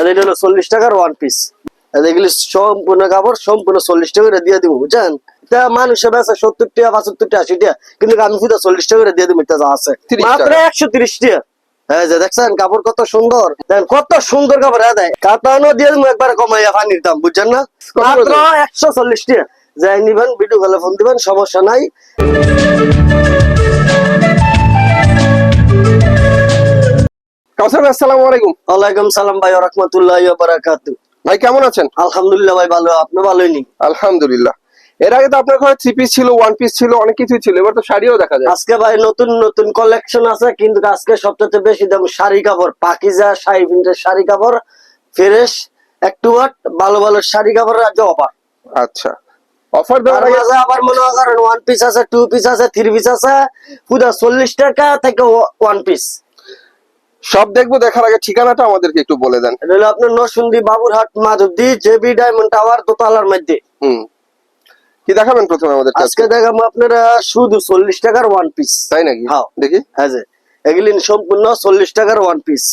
আর এটা হলো চল্লিশ টাকার ওয়ান পিস এগুলি সম্পূর্ণ কাপড় সম্পূর্ণ চল্লিশ টাকা করে দিয়ে দিব বুঝছেন? তা মানুষে বেচা সত্তর টাকা পঁচাত্তর টাকা আশি টাকা কিন্তু আমি শুধু চল্লিশ টাকা করে দিয়ে দিব এটা আছে। মাত্র একশো তিরিশ টাকা। হ্যাঁ যে দেখছেন কাপড় কত সুন্দর। দেখেন কত সুন্দর কাপড় হ্যাঁ দেয় কাতানো দিয়ে দিব একবার কমাইয়া পানির দাম বুঝছেন না? কত মাত্র একশো চল্লিশ টাকা। যাই নিবেন ভিডিও কলে ফোন দিবেন সমস্যা নাই। কাউসার ভাই আসসালামু আলাইকুম। ওয়ালাইকুম সালাম ভাই রহমতুল্লাহ বারাকাতু ভাই কেমন আছেন? আলহামদুলিল্লাহ ভাই ভালো। আপনি ভালোই নি? আলহামদুলিল্লাহ। এর আগে তো আপনার ঘরে থ্রি পিস ছিল ওয়ান পিস ছিল অনেক কিছুই ছিল এবার তো শাড়িও দেখা যায়। আজকে ভাই নতুন নতুন কালেকশন আছে কিন্তু আজকে সবচেয়ে বেশি দাম শাড়ি কাপড় পাকিজা শাড়ি প্রিন্টের শাড়ি কাপড় ফ্রেশ একটু ভালো ভালো শাড়ি কাপড়ের আজ অফার আচ্ছা। অফার দেওয়ার আগে আবার মনে করেন ওয়ান পিস আছে টু পিস আছে থ্রি পিস আছে পুরো চল্লিশ টাকা থেকে ওয়ান পিস সব দেখব দেখার আগে ঠিকানাটা আমাদেরকে একটু বলে দেন। এটা হলো আপনার Narsingdi Baburhat Madhabdi JB diamond tower দোতলার মধ্যে। হুম। কি দেখাবেন প্রথমে আমাদের আজকে দেখাবো আপনারা শুধু চল্লিশ টাকার ওয়ান পিস তাই নাকি? হ্যাঁ। দেখি। হ্যাঁ যে এগুলি সম্পূর্ণ চল্লিশ টাকার ওয়ান পিস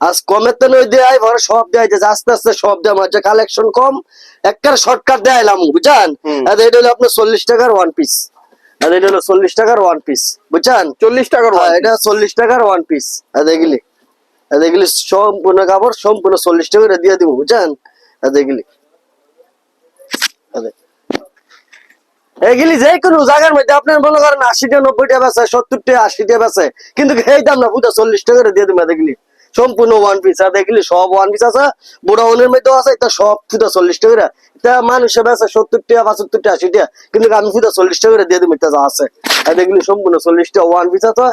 আজ কমের তো নই দেয় সব দেয় যে আস্তে আস্তে সব দেয় আমার যে কালেকশন কম একটা শর্টকাট দেয়ালাম বুঝছেন? এটা হলো আপনার চল্লিশ টাকার ওয়ান পিস আর এটা হলো চল্লিশ টাকার ওয়ান পিস বুঝছেন? চল্লিশ টাকার হ্যাঁ, এটা চল্লিশ টাকার ওয়ান পিস আর এগুলি সম্পূর্ণ কাপড় সম্পূর্ণ চল্লিশ টাকা করে দিয়ে দিব বুঝছেন? এগুলি যে কোনো জায়গার মধ্যে আপনার মনে করেন আশি টাকা নব্বই টাকা বেচে সত্তর টাকা বেচে কিন্তু এই দাম না পুরো চল্লিশ টাকা করে দিয়ে দেবো দেখলি? সম্পূর্ণ ওয়ান পিস আর দেখলি সব ওয়ান পিস আছে ওনের মধ্যেও আছে, এটা সব পুরো চল্লিশ টাকা এটা মানুষে বেচে সত্তর টাকা, পঁচাত্তর টাকা, আশি টাকা, কিন্তু আমি পুরো চল্লিশ টাকা দিয়ে দেবো এটা যা আছে। আর দেখলি সম্পূর্ণ চল্লিশ টাকা ওয়ান পিস আছে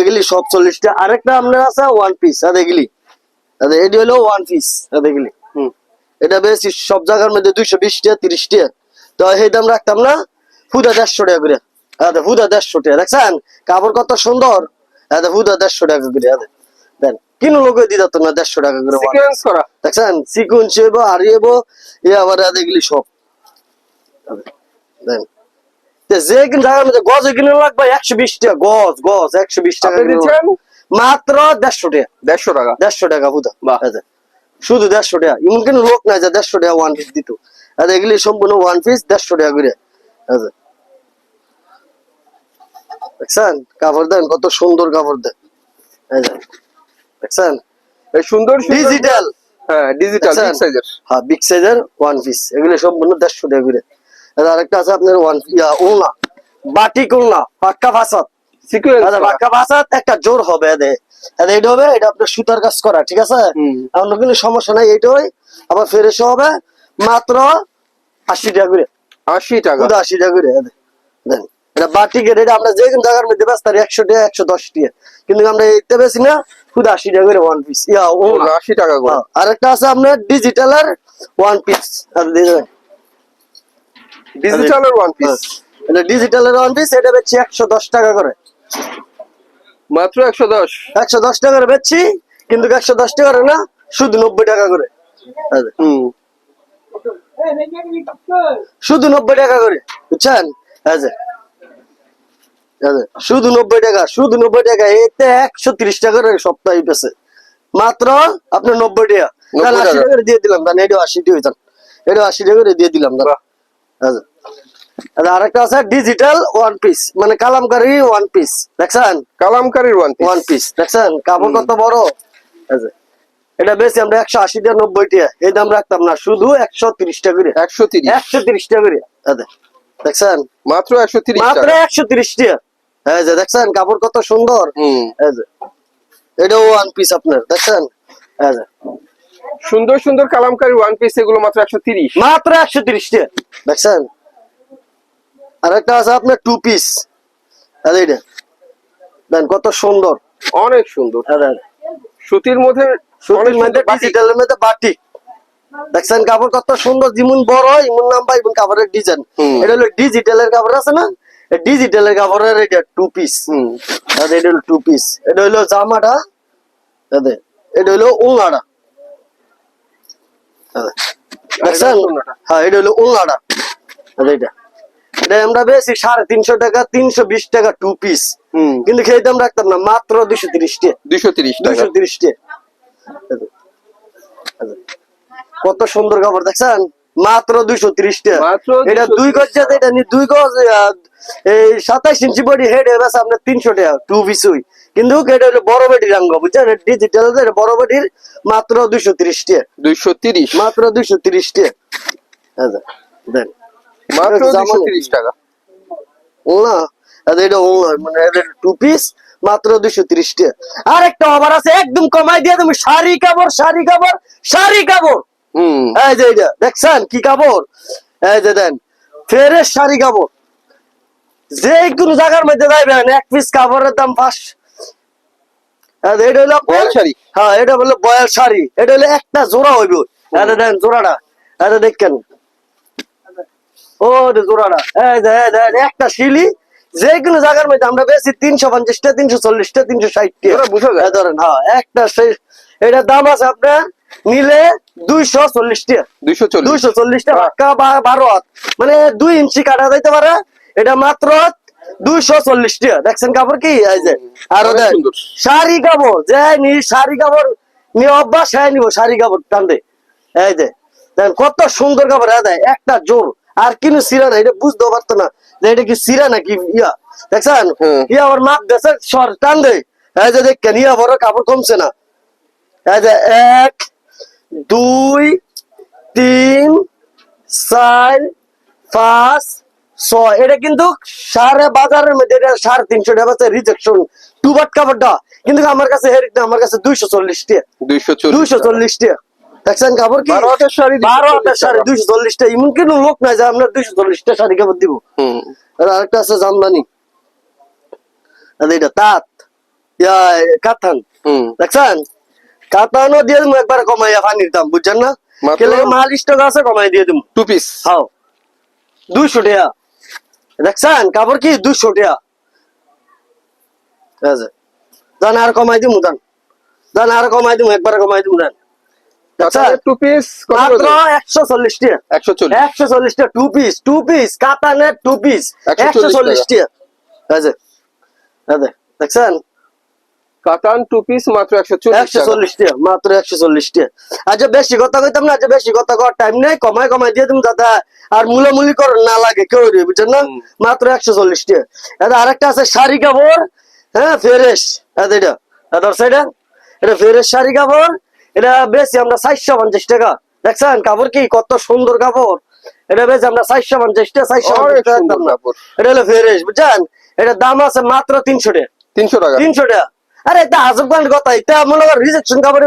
এগুলি সব চল্লিশ টাকা। আরেকটা আপনার আছে ওয়ান পিস আর এগুলি এটি হলো ওয়ান পিস আর এগুলি হুম। এটা বেশি সব জায়গার মধ্যে দুইশো বিশ টাকা, তিরিশ টাকা। তো এই দাম রাখতাম না, ফুদা দেড়শো টাকা করে। ফুদা দেড়শো টাকা, দেখছেন? কাপড় কত সুন্দর। হ্যাঁ ফুদা দেড়শো টাকা করে দেন। কিনো লোকে দিত না দেড়শো টাকা করে সিকোয়েন্স করা। দেখছেন? সিকুয়েন্স হইব আর আবার এগুলি সব। দেন। যে কিন জায়গার মধ্যে গজ কিনে লাগবে একশো বিশ টাকা গজ গজ একশো বিশ টাকা দিচ্ছেন? মাত্র দেড়শো টাকা। দেড়শো টাকা। দেড়শো টাকা বুধা। শুধু দেড়শো টাকা। এমন কোন লোক নাই যে দেড়শো টাকা ওয়ান পিস দিত। আর এগুলি সম্পূর্ণ ওয়ান পিস দেড়শো টাকা করে। দেখছেন? কাপড় দেন কত সুন্দর কাপড় দেন। দেখছেন? এই সুন্দর ডিজিটাল হ্যাঁ ডিজিটাল। বিগ সাইজের হ্যাঁ বিগ সাইজের ওয়ান পিস এগুলি সম্পূর্ণ দেড়শো টাকা করে। আর আরেকটা আছে আপনার ওয়ান বাটি কোলনা পাক্কা ফাসাদ। আচ্ছা পাক্কা ফাসাদ একটা জোর হবে এদের এটা হবে এটা আপনার সুতার কাজ করা ঠিক আছে। অন্য কোনো সমস্যা নাই এইটাই। আবার ফেরেশ হবে মাত্র আশি টাকা করে। আশি টাকা। আশি টাকা করে দেন। এটা বাটিকের এটা আমরা যে কোনো জায়গার মধ্যে ব্যস্ত একশো টাকা একশো দশ টাকা। কিন্তু আমরা এইটা বেশি না শুধু আশি টাকা করে ওয়ান পিস ইয়া ও আশি টাকা করে। হ্যাঁ, আরেকটা আছে আপনার ডিজিটালের ওয়ান পিস ডিজিটালের ওয়ান পিস এটা ডিজিটালের ওয়ান পিস এটা বেচছি একশো দশ টাকা করে। মাত্র একশো দশ? একশো দশ টাকা করে বেচছি কিন্তু একশো দশ টাকা করে না শুধু নব্বই টাকা করে। হুম। শুধু নব্বই টাকা করে বুঝছেন? যে, শুধু নব্বই টাকা শুধু নব্বই টাকা এতে একশো তিরিশ টাকা করে সপ্তাহে পেছে মাত্র আপনার নব্বই টাকা। তাহলে আশি টাকা। দিয়ে দিলাম তাহলে এটা আশি টাকা হইতাম এটা আশি টাকা করে দিয়ে দিলাম দাদা আরেকটা আছে ডিজিটাল ওয়ান পিস মানে কালামকারি ওয়ান পিস দেখছেন? কালামকারীর ওয়ান পিস ওয়ান পিস দেখছেন? কাপড় কত বড়? এটা বেশি আমরা একশো আশি টাকা নব্বই টাকা এই দাম রাখতাম না শুধু একশো তিরিশ টাকা করে। একশো তিরিশ। একশো তিরিশ টাকা করে দেখছেন? মাত্র একশো তিরিশ মাত্র একশো তিরিশ টাকা। এই যে দেখছেন কাপড় কত সুন্দর। এই যে এটাও ওয়ান পিস আপনার দেখছেন? এই যে। সুন্দর সুন্দর কালামকারী ওয়ান পিস এগুলো মাত্র একশো তিরিশ। মাত্র একশো তিরিশ দেখছেন? আর একটা আছে আপনার টু পিস এইটা দেন কত সুন্দর। অনেক সুন্দর। সুতির মধ্যে সুতির মধ্যে ডিজিটালের মধ্যে বাটিক দেখছেন কাপড় কত সুন্দর যেমন বড় হয় এমন নাম্বার এমন কাপড়ের ডিজাইন এটা হলো ডিজিটালের কাপড় আছে না? ডিজিটালের কাপড়ের এটা টু পিস এটা হলো টু পিস এটা হলো জামাটা এদের এটা হলো দেখছেন? হ্যাঁ এটা হলো এদের এটা। এটা আমরা বেশি সাড়ে তিনশো টাকা তিনশো বিশ টাকা টু পিস কিন্তু খেয়ে দাম রাখতাম না মাত্র দুশো তিরিশ টাকা দুশো তিরিশ দুশো তিরিশ টাকা কত সুন্দর কাপড় দেখছেন? মাত্র দুইশো ত্রিশ টাকা এটা দুই গজ যাতে এটা দুই গজ এই সাতাইশ ইঞ্চি বডি হেড এবার আপনার তিনশো টাকা টু পিস কিন্তু এটা হলো বড় বেটির আঙ্গ বুঝছেন? ডিজিটাল বড় বেটির মাত্র দুইশো ত্রিশ টাকা। দুইশো তিরিশ? মাত্র দুইশো ত্রিশ টাকা। আচ্ছা, দেন। মাত্র দুইশো তিরিশ টাকা। না এটা এটা মানে এটা টু পিস মাত্র দুইশো ত্রিশ টাকা। আর একটা অফার আছে একদম কমাই দিয়ে তুমি শাড়ি কাপড় শাড়ি কাপড় শাড়ি কাপড়। হুম। এই যে দেখছেন কি কাপড়? এই যে দেন ফেরের শাড়ি কাপড়। যে কোনো জায়গার মধ্যে যাইবেন এক পিস কাপড়ের দাম পাঁচ এটা হলো বয়াল শাড়ি? হ্যাঁ এটা হলো বয়াল শাড়ি। এটা হলো একটা জোড়া হইব। এটা দেন জোড়াটা। এটা দেখেন। ও জোড়াটা। একটা শিলি। যে কোনো জায়গার মধ্যে আমরা বেশি তিনশো পঞ্চাশটা তিনশো চল্লিশটা তিনশো ষাটটা। বোঝা ধরেন হ্যাঁ একটা এটার দাম আছে আপনার নিলে দুইশো চল্লিশটা। দুইশো চল্লিশ। দুইশো চল্লিশ টাকা বারো হাত। মানে দুই ইঞ্চি কাটা যাইতে পারে। এটা মাত্র দুইশো চল্লিশ টাকা। দেখছেন কাপড় কি? আর শাড়ি কাপড় যে নি শাড়ি কাপড় নিয়ে অভ্যাস হ্যাঁ নিব শাড়ি কাপড় টানতে। এই যে কত সুন্দর কাপড় হ্যাঁ একটা জোর। আর কিনু সিরা না এটা বুঝতে পারতো না যে এটা কি সিরা নাকি ইয়া। দেখছেন? ইয়া ওর মাপ দেশে সর টান দে এই যে দেখেন ইয়া বড় কাপড় কমছে না। এই যে এক দুই তিন চার পাঁচ ছয় এটা কিন্তু সাড়ে বাজারের মধ্যে এটা সাড়ে তিনশো টাকা আছে রিজেকশন টু বাট কাপড়টা কিন্তু আমার কাছে হেরিক না আমার কাছে দুইশো চল্লিশ টাকা। দুইশো চল্লিশ দুইশো দেখছেন কাপড় কি? শাড়ি শাড়ি দুইশো চল্লিশ টাকা। এমন কিন্তু লোক নাই যে আমরা দুইশো চল্লিশ টাকা শাড়ি কাপড় দিব। আরেকটা আছে জামদানি। এটা তাঁত। ইয়া কাতান দেখছেন? কাতানও দিয়ে দেবো একবার কমাইয়া পানির দাম বুঝছেন না? মাত্র? কেলে মাল স্টক আছে কমাই দিয়ে দেবো টু পিস হাও। দুইশো টাকা। দেখছেন? কাপড় কি? দুইশো টিয়া। দান আর কমাই দিমু দান। দান আর কমাই দিমু একবার কমাই দিমু দান। দেখছেন? টু পিস মাত্র একশো চল্লিশ টাকা একশো চল্লিশ। একশো চল্লিশ টাকা টু পিস টু পিস কাতানের টু পিস 140 একশো চল্লিশ টাকা। এই যে। দেখছেন? কাতান টু পিস মাত্র একশো চল্লিশ টাকা। মাত্র একশো চল্লিশ টাকা আচ্ছা বেশি কথা কইতাম না আচ্ছা বেশি কথা কর টাইম নেই কমাই কমাই দিয়ে তুমি দাদা। আর মুলামুলি কর না লাগে কেউ বুঝছেন না? মাত্র একশো চল্লিশ টাকা এটা আরেকটা আছে শাড়ি কাপড়। হ্যাঁ ফেরেশ। এটা এটা সেটা এটা? ফেরেশ শাড়ি কাপড়। এটা বেশি আমরা চারশো পঞ্চাশ টাকা। দেখছেন কাপড় কি কত সুন্দর কাপড়। এটা বেশি আমরা চারশো পঞ্চাশ টাকা চারশো পঞ্চাশ টাকা। এটা হলো ফেরেশ বুঝছেন? এটা দাম আছে মাত্র তিনশো টাকা তিনশো টাকা। তিনশো টাকা আরে এটা আজব গান কথা এটা মনে কর রিজেকশন কাপড়ে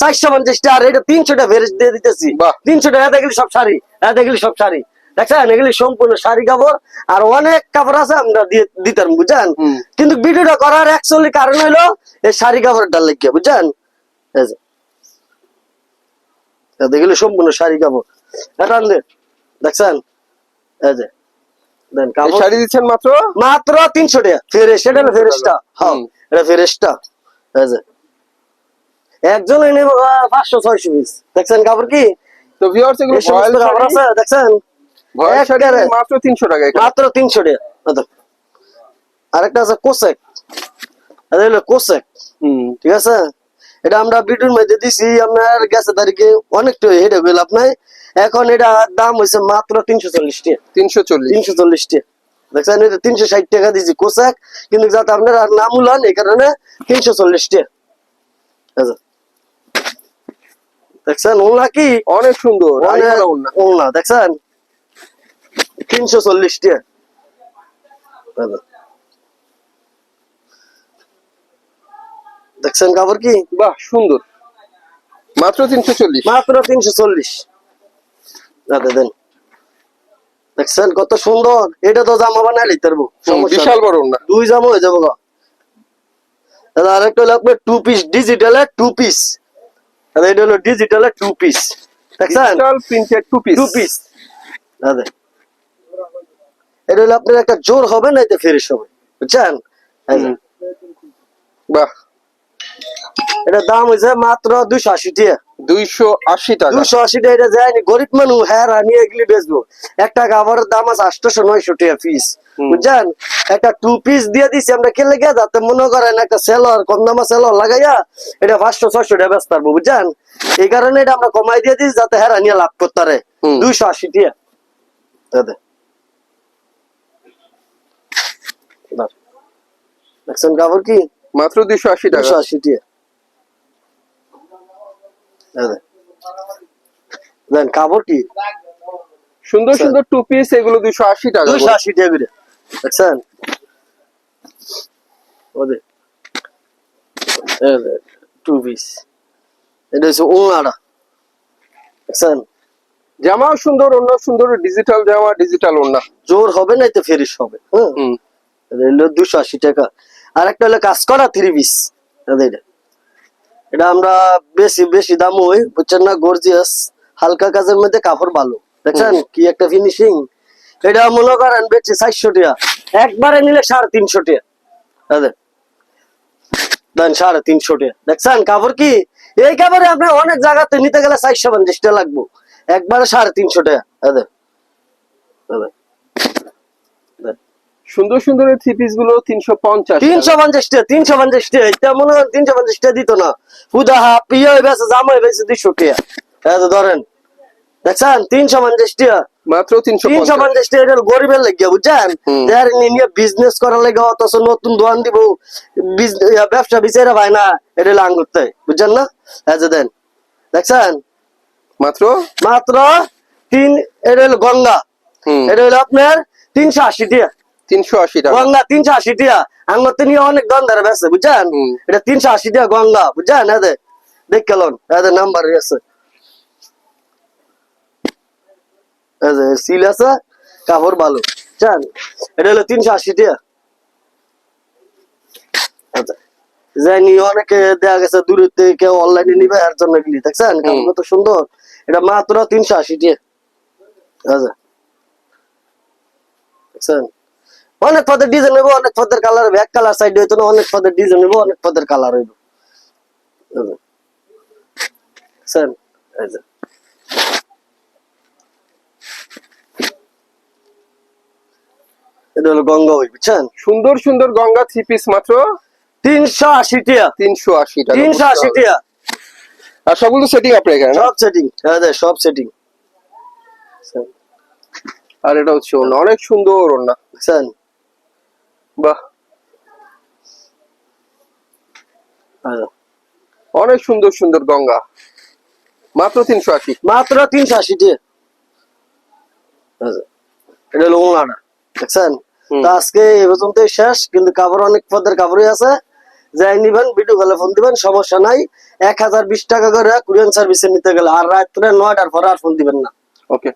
চারশো আর এটা তিনশো টাকা দিয়ে দিতেছি। বাহ। তিনশো টাকা দেখলি সব শাড়ি দেখলি সব শাড়ি। দেখছেন এগুলি সম্পূর্ণ শাড়ি কাপড় আর অনেক কাপড় আছে আমরা দিতাম বুঝছেন? কিন্তু ভিডিওটা করার অ্যাকচুয়ালি কারণ হলো এই শাড়ি কাপড়টা লেগে বুঝছেন? দেখলি সম্পূর্ণ শাড়ি কাপড়। এটা দেখছেন? এই যে। দেন কাপড়। শাড়ি দিচ্ছেন মাত্র? মাত্র তিনশো টাকা ফেরেশ এটা হলো ফেরেশটা। হ্যাঁ হুম। এটা এই যে। এনে পাঁচশো ছয়শো পিস দেখছেন কাপড় কি? তো ভিউয়ার্স এগুলো কাপড় আছে দেখছেন। মাত্র তিনশো টাকা মাত্র তিনশো টাকা। আরেকটা আছে কোসেক। এটা হলো কোসেক। হুম। ঠিক আছে? এটা আমরা ভিডিওর মধ্যে দিছি আপনার গেছে তারিখে অনেকটা হেঁটে গেল আপনার। এখন এটা দাম হয়েছে মাত্র তিনশো চল্লিশ টাকা। তিনশো চল্লিশ। তিনশো চল্লিশ টাকা। দেখছেন এটা তিনশো ষাট টাকা দিয়েছি কোসাক কিন্তু যাতে আপনার আর নাম উলান এই কারণে তিনশো চল্লিশ টাকা। দেখছেন ওলা কি অনেক সুন্দর ওলা দেখছেন? তিনশো চল্লিশ টাকা। দেখছেন কাপড় কি? বাহ সুন্দর। মাত্র তিনশো চল্লিশ। মাত্র তিনশো চল্লিশ। দাদা দেন। দেখছেন? কত সুন্দর। এটা তো জামা বানাই লিতে পারব। বিশাল বড় ওড়না দুই জামা হয়ে যাব দাদা আরেকটা হলো আপনার টু পিস ডিজিটালের টু পিস দাদা এটা হলো ডিজিটালের টু পিস দেখছেন? Digital printed two piece two piece দাদা এটা হলো আপনার একটা জোর হবে না এতে ফেরিস হবে। বুঝছেন? বাহ। এটা দাম হয়েছে মাত্র দুইশো আশি টাকা। দুইশো আশি টাকা। দুশো আশি টাকা এটা যায়নি। গরিব মানুষ হ্যাঁ নিয়ে এগুলি বেচবো। একটা কাপড়ের দাম আছে আটশোশো নয়শো টাকা পিস বুঝছেন? একটা টু পিস দিয়ে দিছি আমরা কেলে গিয়ে যাতে মনে করেন একটা সেলর কম দামা সেলর লাগাইয়া এটা পাঁচশো ছয়শো টাকা বেচতে পারব বুঝছেন? এই কারণে এটা আমরা কমাই দিয়ে দিছি যাতে হ্যাঁ নিয়ে লাভ করতে পারে। দুইশো আশি টাকা। দাদা দেখছেন কাপড় কি? মাত্র দুইশো আশি টাকা। দুশো আশি টাকা। দেন কাপড় কি? সুন্দর সুন্দর টু পিস এগুলো দুইশো আশি টাকা দুশো আশি টাকা করে। দেখছেন? ওদের। টু পিস এটা হচ্ছে উনাড়া দেখছেন? জামাও সুন্দর অন্য সুন্দর ডিজিটাল জামা ডিজিটাল ওন্না জোর হবে না তো ফেরিস হবে হ্যাঁ? দুশো আশি টাকা। আর একটা হলো কাজ করা থ্রি পিস এটা এটা আমরা বেশি বেশি দাম ওই বুঝছেন না গর্জিয়াস হালকা কাজের মধ্যে কাপড় ভালো। দেখছেন? কি একটা ফিনিশিং এটা মনে করেন বেচে চারশো টাকা। একবারে নিলে সাড়ে তিনশো টাকা। দাদা দেন সাড়ে তিনশো টাকা। দেখছেন? কাপড় কি? এই কাপড়ে আপনি অনেক জায়গাতে নিতে গেলে চারশো পঞ্চাশ টাকা লাগবো। একবারে সাড়ে তিনশো টাকা। দাদা দাদা। সুন্দর সুন্দর থ্রি পিসগুলো তিনশো পঞ্চাশ তিনশো পঞ্চাশ টাকা তিনশো পঞ্চাশ টাকা এটা মনে করেন তিনশো পঞ্চাশ টাকা দিত না। ফুদা হাফ ইয়ে বেছে জামা দুইশো টাকা। এই ধরেন দেখছেন? তিনশো পঞ্চাশ টাকা। মাত্র তিনশো তিনশো এটা গরিবের লাগিয়া বুঝছেন? যার নিয়ে বিজনেস করার লাগে অথচ নতুন দোকান দিব ব্যবসা বিচারে ভাই না এটা লাং করতে বুঝছেন না? এই দেন দেখছেন? মাত্র? মাত্র তিন এটা হলো গঙ্গা। এটা হলো আপনার তিনশো আশি টাকা। তিনশো আশি টাকা। গঙ্গা তিনশো আশি টিয়া। আমার তো নিয়ে অনেক দাম বেছে বুঝছেন? এটা তিনশো আশি টিয়া গঙ্গা বুঝছেন? এদের দেখ কেলন এদের নাম্বার আছে। সিল আছে কাপড় ভালো বুঝছেন? এটা হলো তিনশো আশি টিয়া। জানি অনেকে দেখা গেছে দূরের থেকে কেউ অনলাইনে নিবে এর জন্য গেলি দেখছেন? কত সুন্দর। এটা মাত্র তিনশো আশি টিয়া। আচ্ছা দেখছেন? অনেক পদের ডিজাইন হইব অনেক পদের কালার হবে এক কালার সাইড হইতো না অনেক পদের ডিজাইন হইব অনেক পদের কালার হইব। স্যার এটা হলো গঙ্গা হই বুঝছেন? সুন্দর সুন্দর গঙ্গা থ্রি পিস মাত্র? তিনশো আশি টিয়া। তিনশো আশি টাকা তিনশো আশি টিয়া। আর সবগুলো সেটিং আপনার এখানে সব সেটিং হ্যাঁ সব সেটিং আর এটা হচ্ছে ওন্না অনেক সুন্দর ওন্না বুঝছেন? বাহ। আচ্ছা। অনেক সুন্দর সুন্দর গঙ্গা। মাত্র তিনশো আশি। মাত্র তিনশো আশি আচ্ছা। এটা হলো ওনাটা দেখছেন। আজকে এই পর্যন্ত শেষ কিন্তু কাপড় অনেক পদের কাপড়ই আছে। যাই নিবেন ভিডিও কলে ফোন দিবেন সমস্যা নাই। এক হাজার বিশ টাকা করে কুরিয়ান সার্ভিসে নিতে গেলে আর রাত্রে নয়টার পরে আর ফোন দিবেন না। ওকে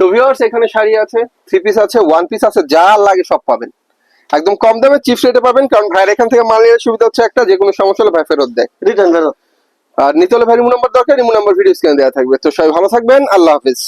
তো ভিউয়ার্স এখানে শাড়ি আছে থ্রি পিস আছে ওয়ান পিস আছে যা লাগে সব পাবেন। একদম কম দামে চিপ রেটে পাবেন কারণ ভাইয়ের এখান থেকে মাল নেওয়ার সুবিধা হচ্ছে একটা যে কোনো সমস্যা হলে ভাই ফেরত দেয়। রিটার্ন ফেরত। আর নিতে হলে ভাই রিমু নম্বর দরকার রিমু নম্বর ভিডিও স্ক্যান দেওয়া থাকবে। তো সবাই ভালো থাকবেন আল্লাহ হাফিজ।